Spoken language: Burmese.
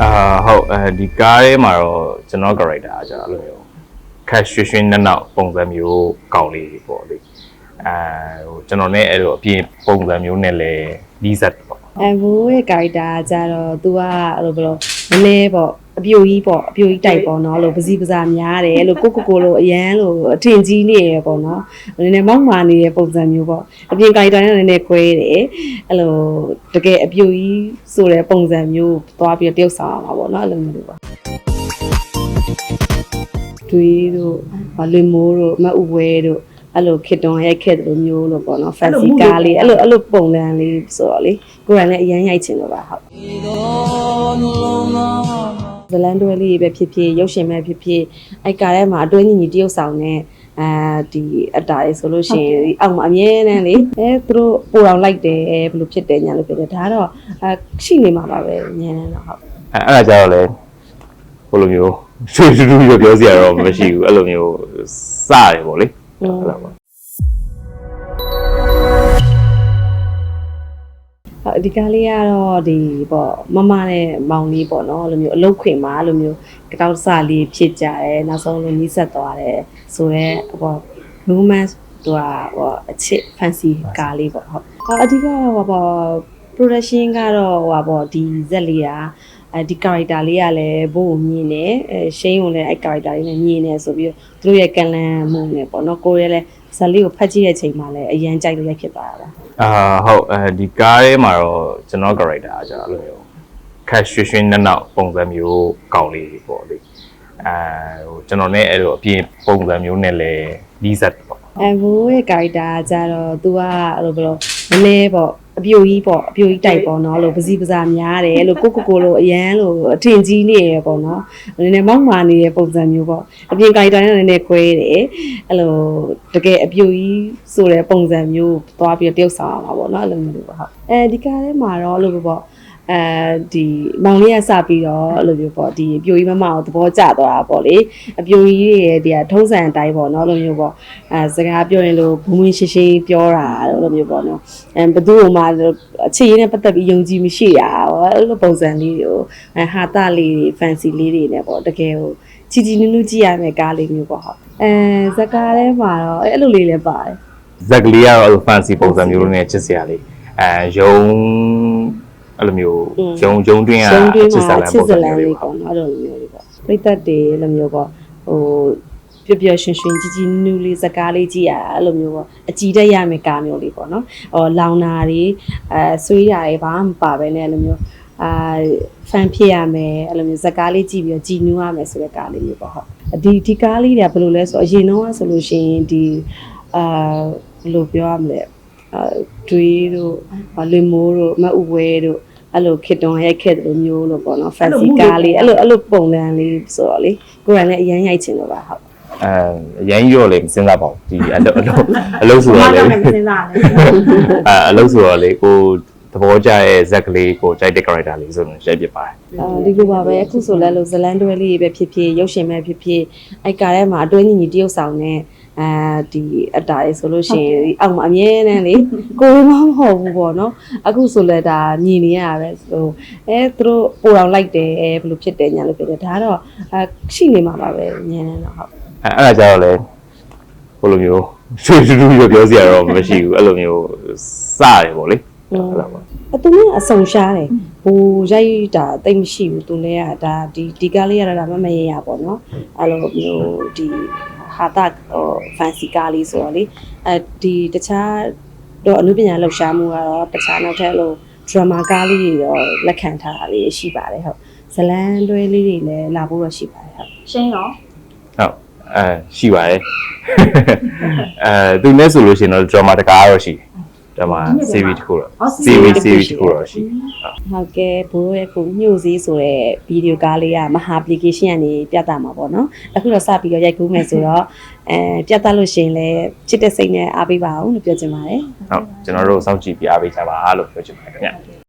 အာဟုတ်အဲဒီကားထဲမှာတော့ကျွန်တော် character ကကျွန်တော်အဲ့လိုမျိုးခက်ရွှေရွှေနဲ့နောက်ပုံစံမျိုးကောင်းလေးပေါ့လေအဲဟိုကျွန်တော်နဲ့အဲ့လိုအပြင်ပုံစံမျိုးနဲ့လဲနီးစပ်ပေါ့အဲဘိုးရဲ့ character ကကြတော့ तू ကအဲ့လိုဘယ်လိုနည်းနည်းပေါ့ အပြိုကြီးပေါ့အပြိုကြီးတိုက်ပေါ့နော်အဲ့လိုပစီပစာများတယ်အဲ့လိုကိုကိုကိုလိုအရန်လိုအထင်ကြီးနေရပေါ့နော်နည်းနည်းမောက်မာနေတဲ့ပုံစံမျိုးပေါ့အပြင် character နဲ့နည်းနည်းကွဲတယ်အဲ့လိုတကယ်အပြိုကြီးဆိုတဲ့ပုံစံမျိုးသွားပြီးတော့တယောက်ဆောင်အောင်ပါပေါ့နော်အဲ့လိုမျိုးတွေပါတွေးတို့ဘာလွင်မိုးတို့မအူဝဲတို့အဲ့လိုခစ်တွန်ရိုက်ခဲ့တယ်လို့မျိုးလို့ပေါ့နော် fancy ကားလေးအဲ့လိုအဲ့လိုပုံစံလေးဆိုတော့လေကိုယ်တိုင်လည်းအရင်ရိုက်ချင်လို့ပါဟုတ် ဇလန်တွဲလေးပဲဖြစ်ဖြစ်ရုပ်ရှင်ပဲဖြစ်ဖြစ်အဲ့ကားထဲမှာအတွင်းညီညီတရုပ်ဆောင်နဲ့အဲဒီအတားလေးဆိုလို့ရှိရင်ဒီအောက်မှာအမြဲတမ်းလေအဲသူတို့ပိုတော်လိုက်တယ်ဘယ်လိုဖြစ်တယ်ညာလို့ဖြစ်တယ်ဒါကတော့အရှိနေမှာပါပဲညနေတော့ဟုတ်အဲအဲ့ဒါကြတော့လဲဘယ်လိုမျိုးရွှေတူတူပြောပြောစရာတော့မရှိဘူးအဲ့လိုမျိုးစတယ်ပေါ့လေအဲ့လိုပေါ့ဟုတ် အဒီကားလေးကတော့ဒီပေါ့မမနဲ့မောင်လေးပေါ့နော်အဲ့လိုမျိုးအလုတ်ခွင်မှာအဲ့လိုမျိုးကောက်စလေးဖြစ်ကြတယ်နောက်ဆုံးလို့နီးစပ်သွားတယ်ဆိုတော့ပေါ့ romance သူကဟိုအချစ် fancy ကားလေးပေါ့ဟုတ်အော်အဓိကဟိုပေါ့ production ကတော့ဟိုပေါ့ဒီဇက်လေးကအဲဒီ character လေးကလည်းဘို့ကိုမြင်တယ်အဲရှိန်းကိုလည်းအဲ character လေးနဲ့မြင်တယ်ဆိုပြီးတော့သူတို့ရဲ့ကလန်မှုနဲ့ပေါ့နော်ကိုရဲလည်းဇက်လေးကိုဖတ်ကြည့်တဲ့ချိန်မှာလည်းအရန်ကြိုက်လို့ရိုက်ဖြစ်သွားတာပါ အာဟုတ်အဲဒီကားထဲမှာတော့ကျွန်တော် character ကကျွန်တော်အဲ့လိုမျိုးခက်ရွှေရွှေနဲ့နောက်ပုံစံမျိုးကောင်းလေးပေါ့လေအဲဟိုကျွန်တော်နဲ့အဲ့လိုအပြင်ပုံစံမျိုးနဲ့လဲနီးစပ်ပေါ့အဲဘိုးရဲ့ character ကကြတော့ तू ကအဲ့လိုဘယ်လိုနည်းနည်းပေါ့ အပြိုကြီးပေါ့အပြိုကြီးတိုက်ပေါ့နော်အဲ့လိုပစီပစာများတယ်အဲ့လိုကိုကိုကိုလိုအရန်လိုအထင်ကြီးနေရပေါ့နော်နည်းနည်းမောက်မာနေတဲ့ပုံစံမျိုးပေါ့အပြင် character နဲ့နည်းနည်းကွဲတယ်အဲ့လိုတကယ်အပြိုကြီးဆိုတဲ့ပုံစံမျိုးသွားပြီးတော့တယောက်ဆောင်အောင်ပါပေါ့နော်အဲ့လိုမျိုးတွေပေါ့ဟုတ်အဲဒီကားထဲမှာတော့အဲ့လိုပဲပေါ့ အဲဒီမောင်လေးကစပြီးတော့အဲ့လိုမျိုးပေါ့ဒီအပြိုကြီးမမအောင်သဘောကျသွားတာပေါ့လေအပြိုကြီးရဲ့ဒီကထုံးစံအတိုင်းပေါ့နော်အဲ့လိုမျိုးပေါ့အဲစကားပြောရင်လို့ဘုံဝင်ရှိရှိပြောတာအဲ့လိုမျိုးပေါ့နော်အဲဘသူ့ဟိုမှာအခြေရင်းနဲ့ပတ်သက်ပြီးယုံကြည်မရှိတာပေါ့အဲ့လိုပုံစံလေးတွေကိုအဲဟာတလေးတွေ fancy လေးတွေနဲ့ပေါ့တကယ်ဟိုချီချီနူးနူးကြည့်ရမယ့်ကားလေးမျိုးပေါ့ဟုတ်အဲဇာကာထဲမှာတော့အဲ့လိုလေးလည်းပါတယ်ဇက်ကလေးကတော့အဲ့လို fancy ပုံစံမျိုးနဲ့ချစ်စရာလေးအဲယုံ အဲ့လိုမျိုးယုံယုံတွင်းကရှုံးတွင်းချစ်စမှာရာချစ်စလပုံန်စံမျိုးလေးလေးပေါ့ပေါ့နော်အဲ့လိုမျိုးလေးပေါ့ပြိသက်တွေအဲ့လိုမျိုးပေါ့ဟိုပျော်ပျော်ရွှင်ရွှင်ကြီးကြီးနူးနူးလေးစကားလေးကြည့်ရတာအဲ့လိုမျိုးပေါ့အကြည်တက်ရမယ်ကားမျိုးလေးပေါ့နော်ဟောလောင်နာတွေအဲဆွေးတာတွေဘာမှမပါပဲနဲ့အဲ့လိုမျိုးအာဖန်ဖြစ်ရမယ်အဲ့လိုမျိုးဇက်ကားလေးကြည့်ပြီးတော့ကြည်နူးရမယ်ဆိုတဲ့ကားလေးမျိုးပေါ့ဟုတ်ဒီဒီကားလေးတွေကဘယ်လိုလဲဆိုတော့အရင်တော့ဆိုလို့ရှိရင်ဒီအာဘယ်လိုပြောရမလဲအာတွေးတို့ဘာလွင်မိုးတို့မအူဝဲတို့ အဲ့လိုခစ်တွန်ရိုက်ခဲ့တယ်လို့မျိုးလို့ပေါ့နော် fancy ကားလေးအဲ့လိုအဲ့လိုပုံစံလေးဆိုတော့လေကိုယ်တိုင်လည်းအရင်ရိုက်ချင်လို့ပါဟုတ်အဲအရင်ရောလေမစဉ်းစားပါဘူးဒီအလုပ်အလုပ်အလုပ်ဆိုတော့လေမစဉ်းစားနဲ့အဲအလုပ်ဆိုတော့လေကိုသဘောကျရဲ့ဇက်ကလေးကိုကြိုက်တဲ့ character လေးဆိုရင်ရိုက်ပြပါတယ်အာဒီလိုပါပဲအခုဆိုလဲလို့ဇလန်တွဲလေးပဲဖြစ်ဖြစ်ရုပ်ရှင်ပဲဖြစ်ဖြစ်အဲ့ကားထဲမှာအတွင်းညီညီတရုပ်ဆောင်နဲ့ အဲဒီအတားလေးဆိုလို့ရှိရင်ဒီအောက်မှာအမြဲတမ်းလေကိုယ်မမဟုတ်ဘူးပေါ့နော်အခုဆိုလဲဒါညီနေရတာပဲဟိုအဲသူတို့ပိုတော်လိုက်တယ်ဘယ်လိုဖြစ်တယ်ညာလို့ဖြစ်တယ်ဒါကတော့အရှိနေမှာပါပဲညနေတော့ဟုတ်အဲအဲ့ဒါကြတော့လေဘယ်လိုမျိုးရွှေတူတူပြောပြောစရာတော့မရှိဘူးအဲ့လိုမျိုးစတယ်ပေါ့လေအဲ့လိုပေါ့အတူနဲ့အဆုံရှားတယ်ဟိုရိုက်တာတိတ်မရှိဘူးသူလည်းကဒါဒီဒီကားလေးရတာမမရရပေါ့နော်အဲ့လိုမျိုးဒီ ဟာတာဟို fancy ကားလေးဆိုတော့လေအဲဒီတခြားတော့အနုပညာလှူရှားမှုကတော့တခြားနောက်ထပ်အဲ့လို drama ကားလေးတွေတော့လက်ခံထားတာလေးရှိပါတယ်ဟုတ်ဇလန်တွဲလေးတွေလည်းလာဖို့တော့ရှိပါတယ်ဟုတ်ရှင်းရောဟုတ်အဲရှိပါတယ်အဲသူနဲ့ဆိုလို့ရှိရင်တော့ drama တကားတော့ရှိတယ် drama series တခုတော့ series series တခုတော့ရှိတယ်ဟုတ်ကဲ့ဘိုးရဲ့ခုညှို့စည်းဆိုတဲ့ဗီဒီယိုကားလေးကမဟာ application ကနေပြသမှာပေါ့နော်အခုတော့စပြီးတော့ရိုက်ကူးမယ်ဆိုတော့အဲပြသလို့ရှိရင်လည်းချစ်တဲ့စိတ်နဲ့အားပေးပါအောင်လို့ပြောချင်ပါတယ်ဟုတ်ကျွန်တော်တို့စောင့်ကြည့်ပြအားပေးကြပါလို့ပြောချင်ပါတယ်ခင်ဗျ